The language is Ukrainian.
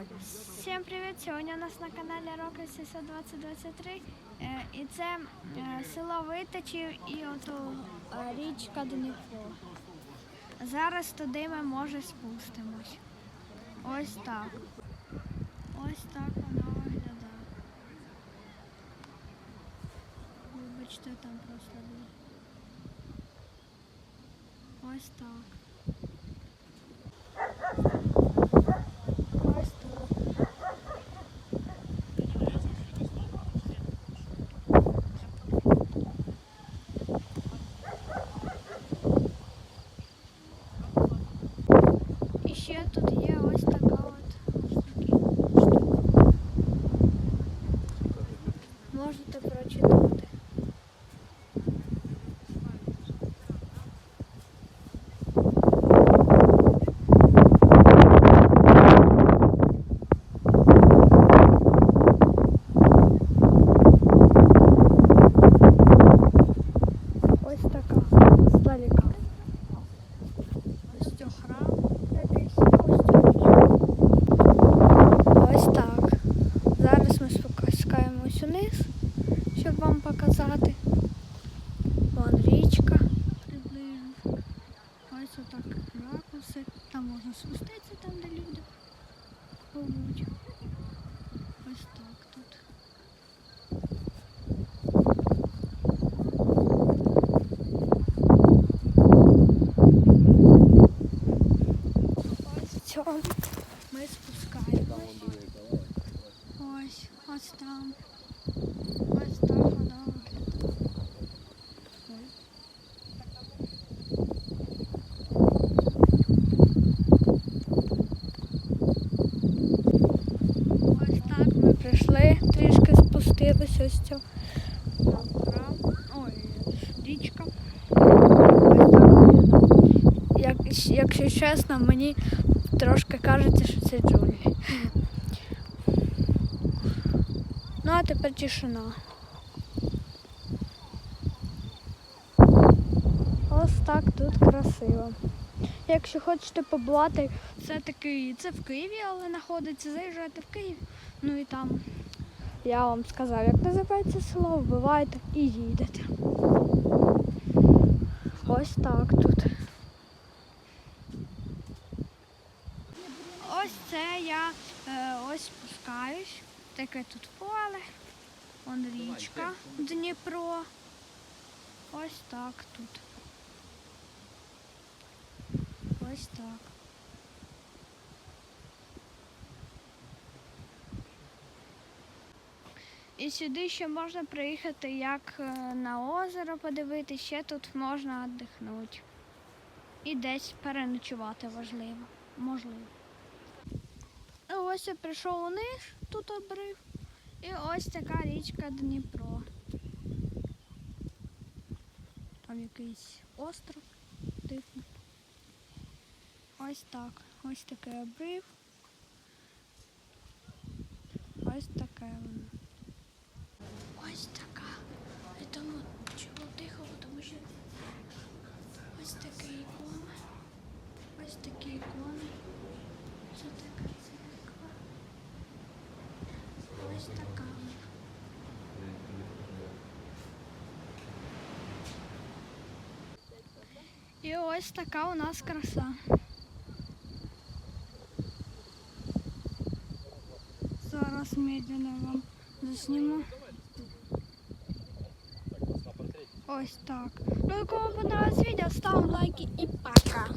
Всім привіт! Сьогодні у нас на каналі Роки 2023 Е, і це е, село Витичів і ото е, річка Дніпро. Зараз туди ми може спустимось. Ось так. Ось так воно виглядає. Вибачте, там просто люди. Ось так. Ось так. І ще тут є ось така от штука. Можете прочитати. Ось така здалека. Ось цього храм якийсь. Ось цього. Ось так. Зараз ми униз, щоб вам показати. Вон річка приблизно. Ось отак ракурси. Там можна спуститися, там де люди. Побудь. Ось так тут. Ми спускаємось. Ось, ось там. Ось так воно виглядає. Ой. Ось так ми прийшли, трішки спустилися з цього. Ой, річка. Ось якщо чесно, мені трошки кажеться, що це джунглі. Ну, а тепер тишина. Ось так тут красиво. Якщо хочете побувати, це такий, це в Києві, але знаходиться, заїжджайте в Київ. Ну і там я вам сказав, як називається село, вбиваєте і їдете. Ось так тут. Ось це я е, ось спускаюсь. Таке тут поле. Вон річка Дніпро. Ось так тут. Ось так. І сюди ще можна приїхати як е, на озеро подивитися, ще тут можна віддихнути. І десь переночувати важливо. Можливо. І ось я прийшов униз, тут обрив. І ось така річка Дніпро. Там якийсь остров. Ось так. Ось такий обрив. Ось таке воно. Ось така. І тому чого тихо, тому що ось такі ікони. Ось такі ікони. Це така церква. Ось така. І ось така у нас краса. Медленно вам засніму. Ось так. Ну, і кому понравилось відео, ставимо лайки і пока.